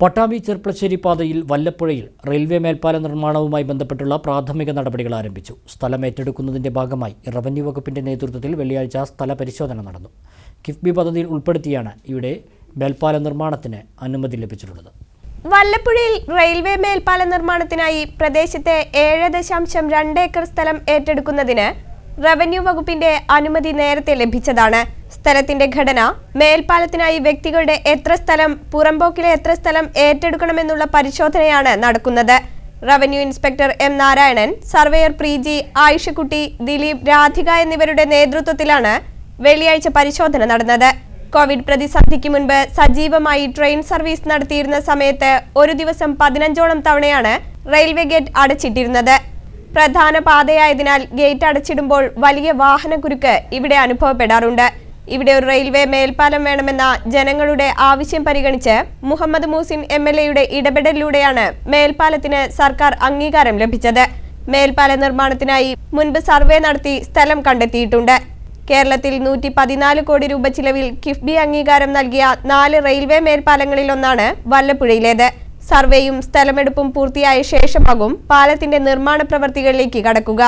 പട്ടാമ്പി ചെർപ്പളശ്ശേരി പാതയിൽ വല്ലപ്പുഴയിൽ റെയിൽവേ മേൽപ്പാല നിർമ്മാണവുമായി ബന്ധപ്പെട്ടുള്ള പ്രാഥമിക നടപടികൾ ആരംഭിച്ചു. സ്ഥലം ഏറ്റെടുക്കുന്നതിന്റെ ഭാഗമായി റവന്യൂ വകുപ്പിന്റെ നേതൃത്വത്തിൽ വെള്ളിയാഴ്ച സ്ഥല പരിശോധന നടന്നു. കിഫ്ബി പദ്ധതിയിൽ ഉൾപ്പെടുത്തിയാണ് ഇവിടെ മേൽപ്പാല നിർമ്മാണത്തിന് അനുമതി ലഭിച്ചിട്ടുള്ളത്. വല്ലപ്പുഴയിൽ റെയിൽവേ മേൽപ്പാല നിർമ്മാണത്തിനായി പ്രദേശത്തെ ഏഴ് ദശാംശം രണ്ട് ഏക്കർ സ്ഥലം ഏറ്റെടുക്കുന്നതിന് റവന്യൂ വകുപ്പിന്റെ അനുമതി നേരത്തെ ലഭിച്ചതാണ്. സ്ഥലത്തിന്റെ ഘടന മേൽപ്പാലത്തിനായി വ്യക്തികളുടെ എത്ര സ്ഥലം പുറമ്പോക്കിലെ എത്ര സ്ഥലം ഏറ്റെടുക്കണമെന്നുള്ള പരിശോധനയാണ് നടക്കുന്നത്. Revenue inspector M Narayanan surveyor Preeji Ayishakutty Dileep Radhika എന്നിവരുടെ നേതൃത്വത്തിലാണ് വെള്ളിയാഴ്ച പരിശോധന നടന്നത്. കോവിഡ് പ്രതിസന്ധിക്ക് മുൻപ് സജീവമായി ട്രെയിൻ സർവീസ് നടത്തിയിരുന്ന സമയത്ത് ഒരു ദിവസം പതിനഞ്ചോളം തവണയാണ് റെയിൽവേ ഗേറ്റ് അടച്ചിട്ടിരുന്നത്. പ്രധാന പാതയായതിനാൽ ഗേറ്റ് അടച്ചിടുമ്പോൾ വലിയ വാഹനക്കുരുക്ക് ഇവിടെ അനുഭവപ്പെടാറുണ്ട്. ഇവിടെ ഒരു റെയിൽവേ മേൽപ്പാലം വേണമെന്ന ജനങ്ങളുടെ ആവശ്യം പരിഗണിച്ച് മുഹമ്മദ് മൂസിൻ എം എൽ എയുടെ ഇടപെടലിലൂടെയാണ് മേൽപ്പാലത്തിന് സർക്കാർ അംഗീകാരം ലഭിച്ചത്. മേൽപ്പാല നിർമ്മാണത്തിനായി മുൻപ് സർവേ നടത്തി സ്ഥലം കണ്ടെത്തിയിട്ടുണ്ട്. കേരളത്തിൽ നൂറ്റി പതിനാല് കോടി രൂപ ചിലവിൽ കിഫ്ബി അംഗീകാരം നൽകിയ നാല് റെയിൽവേ മേൽപ്പാലങ്ങളിൽ ഒന്നാണ് വല്ലപ്പുഴയിലേത്. സർവേയും സ്ഥലമെടുപ്പും പൂർത്തിയായ ശേഷമാകും പാലത്തിന്റെ നിർമ്മാണ പ്രവർത്തികളിലേക്ക് കടക്കുക.